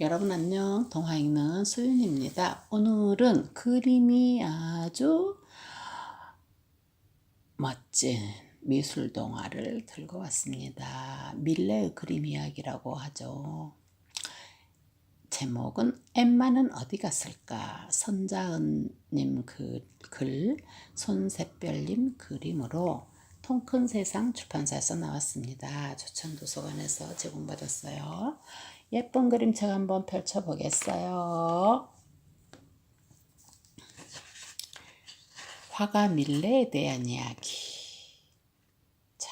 여러분 안녕. 동화 읽는 수윤입니다. 오늘은 그림이 아주 멋진 미술 동화를 들고 왔습니다. 밀레의 그림 이야기라고 하죠. 제목은 엠마는 어디 갔을까? 선자은님 그, 글, 손샛별님 그림으로 통큰 세상 출판사에서 나왔습니다. 조천 도서관에서 제공받았어요. 예쁜 그림책 한번 펼쳐보겠어요. 화가 밀레에 대한 이야기. 자,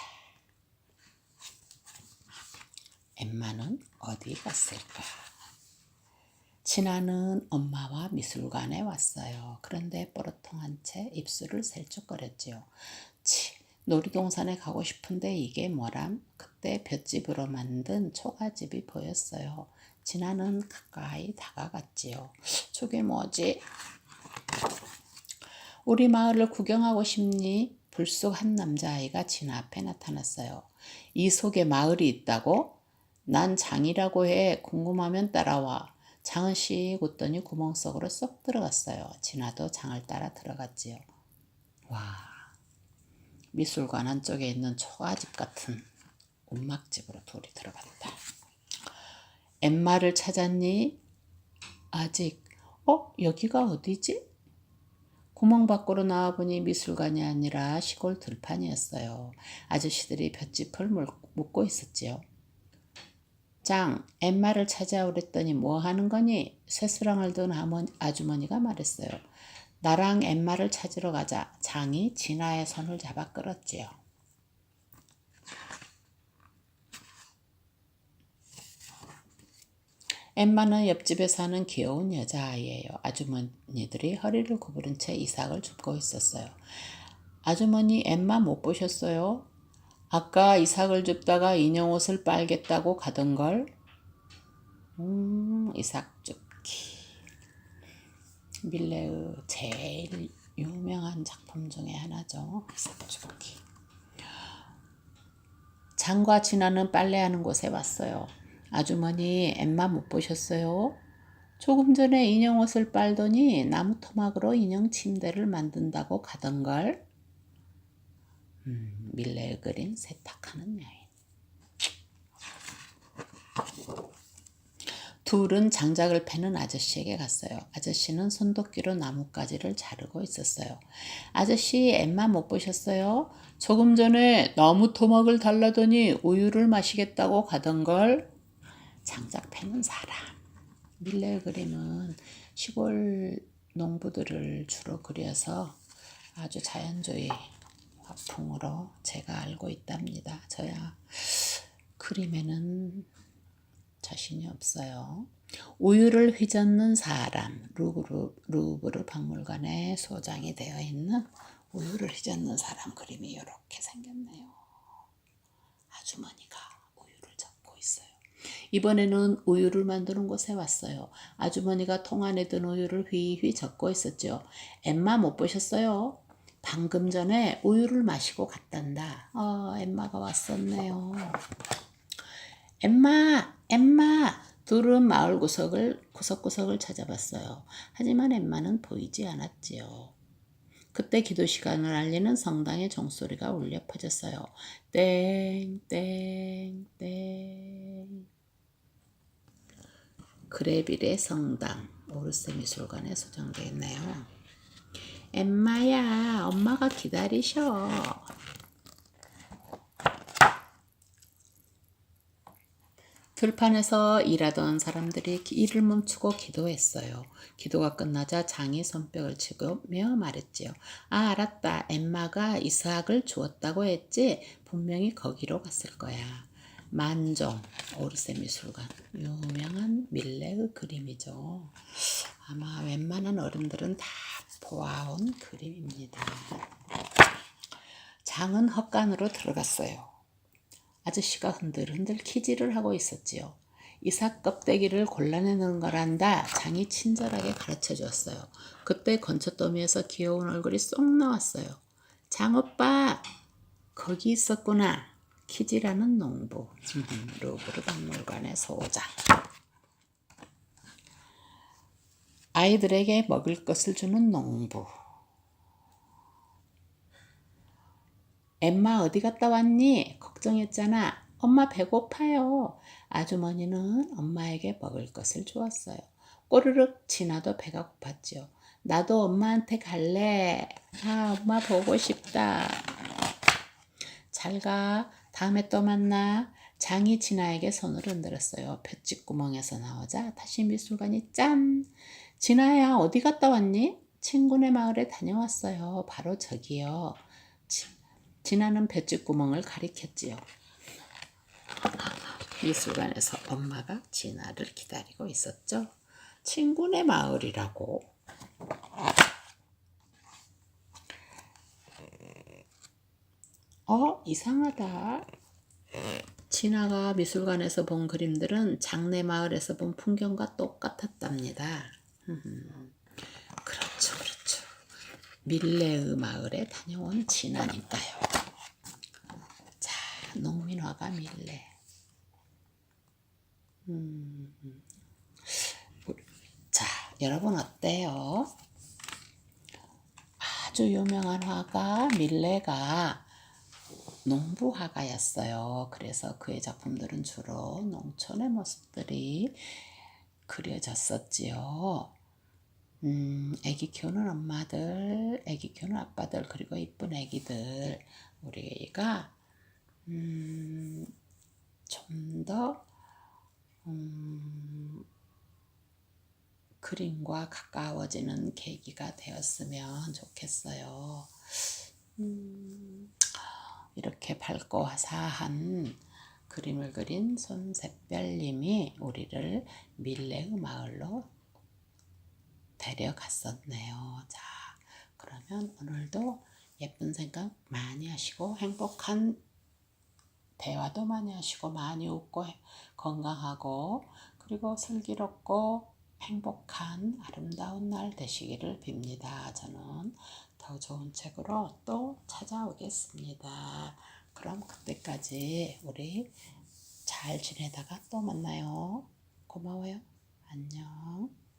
엠마는 어디 갔을까? 진아는 엄마와 미술관에 왔어요. 그런데 뽀로통한 채 입술을 슬쩍거렸지요. 치, 놀이동산에 가고 싶은데 이게 뭐람? 그 때 볏집으로 만든 초가집이 보였어요. 진아는 가까이 다가갔지요. 저게 뭐지? 우리 마을을 구경하고 싶니? 불쑥 한 남자아이가 진아 앞에 나타났어요. 이 속에 마을이 있다고? 난 장이라고 해. 궁금하면 따라와. 장은 씩 웃더니 구멍 속으로 쏙 들어갔어요. 진아도 장을 따라 들어갔지요. 와, 미술관 한쪽에 있는 초가집 같은 움막집으로 돌이 들어갔다. 엠마를 찾았니? 아직. 어? 여기가 어디지? 구멍 밖으로 나와보니 미술관이 아니라 시골 들판이었어요. 아저씨들이 볏짚을 묶고 있었지요. 장, 엠마를 찾아오랬더니 뭐 하는 거니? 쇠수랑을 든 아주머니가 말했어요. 나랑 엠마를 찾으러 가자. 장이 진아의 손을 잡아 끌었지요. 엠마는 옆집에 사는 귀여운 여자아이예요. 아주머니들이 허리를 구부린 채 이삭을 줍고 있었어요. 아주머니 엠마 못 보셨어요? 아까 이삭을 줍다가 인형 옷을 빨겠다고 가던 걸? 음, 이삭 줍기. 밀레의 제일 유명한 작품 중에 하나죠. 이삭 줍기. 장과 진아는 빨래하는 곳에 왔어요. 아주머니 엠마 못 보셨어요? 조금 전에 인형 옷을 빨더니 나무 토막으로 인형 침대를 만든다고 가던걸. 음, 밀레의 그린 세탁하는 여인. 둘은 장작을 패는 아저씨에게 갔어요. 아저씨는 손도끼로 나뭇가지를 자르고 있었어요. 아저씨 엠마 못 보셨어요? 조금 전에 나무 토막을 달라더니 우유를 마시겠다고 가던걸. 장작 패는 사람. 밀레 그림은 시골 농부들을 주로 그려서 아주 자연주의 화풍으로 제가 알고 있답니다. 저야 그림에는 자신이 없어요. 우유를 휘젓는 사람 루브르, 루브르 박물관에 소장이 되어 있는 우유를 휘젓는 사람 그림이 이렇게 생겼네요. 아주머니가. 이번에는 우유를 만드는 곳에 왔어요. 아주머니가 통 안에 든 우유를 휘휘 젓고 있었죠. 엠마 못 보셨어요? 방금 전에 우유를 마시고 갔단다. 어, 엠마가 왔었네요. 엠마, 엠마. 둘은 마을 구석을 구석구석을 찾아봤어요. 하지만 엠마는 보이지 않았지요. 그때 기도 시간을 알리는 성당의 종소리가 울려 퍼졌어요. 땡, 땡, 땡. 그레빌의 성당 오르세 미술관에 소장되어 있네요. 엠마야, 엄마가 기다리셔. 들판에서 일하던 사람들이 일을 멈추고 기도했어요. 기도가 끝나자 장이 손뼉을 치며 말했지요. 아, 알았다. 엠마가 이삭을 주었다고 했지? 분명히 거기로 갔을 거야. 만종, 오르세 미술관. 유명한 밀레의 그림이죠. 아마 웬만한 어른들은 다 보아온 그림입니다. 장은 헛간으로 들어갔어요. 아저씨가 흔들흔들 키질을 하고 있었지요. 이삭 껍데기를 골라내는 거란다. 장이 친절하게 가르쳐 주었어요. 그때 건초더미에서 귀여운 얼굴이 쏙 나왔어요. 장 오빠, 거기 있었구나. 키질하는 농부. 루브르 박물관의 소장. 아이들에게 먹을 것을 주는 농부. 엠마 어디 갔다 왔니? 걱정했잖아. 엄마 배고파요. 아주머니는 엄마에게 먹을 것을 주었어요. 꼬르륵 지나도 배가 고팠지요. 나도 엄마한테 갈래. 아, 엄마 보고 싶다. 잘 가. 다음에 또 만나. 장이 진아에게 손을 흔들었어요. 볏짚구멍에서 나오자 다시 미술관이 짠. 진아야 어디 갔다 왔니? 친구네 마을에 다녀왔어요. 바로 저기요. 지- 진아는 볏짚구멍을 가리켰지요. 미술관에서 엄마가 진아를 기다리고 있었죠. 친구네 마을이라고. 어, 이상하다. 진아가 미술관에서 본 그림들은 장내 마을에서 본 풍경과 똑같았답니다. 음, 그렇죠, 그렇죠. 밀레의 마을에 다녀온 진아니까요. 자, 농민화가 밀레. 음, 자, 여러분 어때요? 아주 유명한 화가 밀레가 농부 화가였어요. 그래서 그의 작품들은 주로 농촌의 모습들이 그려졌었지요. 음, 애기 키우는 엄마들, 애기 키우는 아빠들, 그리고 이쁜 애기들, 우리가 음, 좀더 음, 그림과 가까워지는 계기가 되었으면 좋겠어요. 음, 이렇게 밝고 화사한 그림을 그린 손샛별님이 우리를 밀레의 마을로 데려갔었네요. 자, 그러면 오늘도 예쁜 생각 많이 하시고 행복한 대화도 많이 하시고 많이 웃고 건강하고 그리고 슬기롭고 행복한 아름다운 날 되시기를 빕니다. 저는 더 좋은 책으로 또 찾아오겠습니다. 그럼 그때까지 우리 잘 지내다가 또 만나요. 고마워요. 안녕.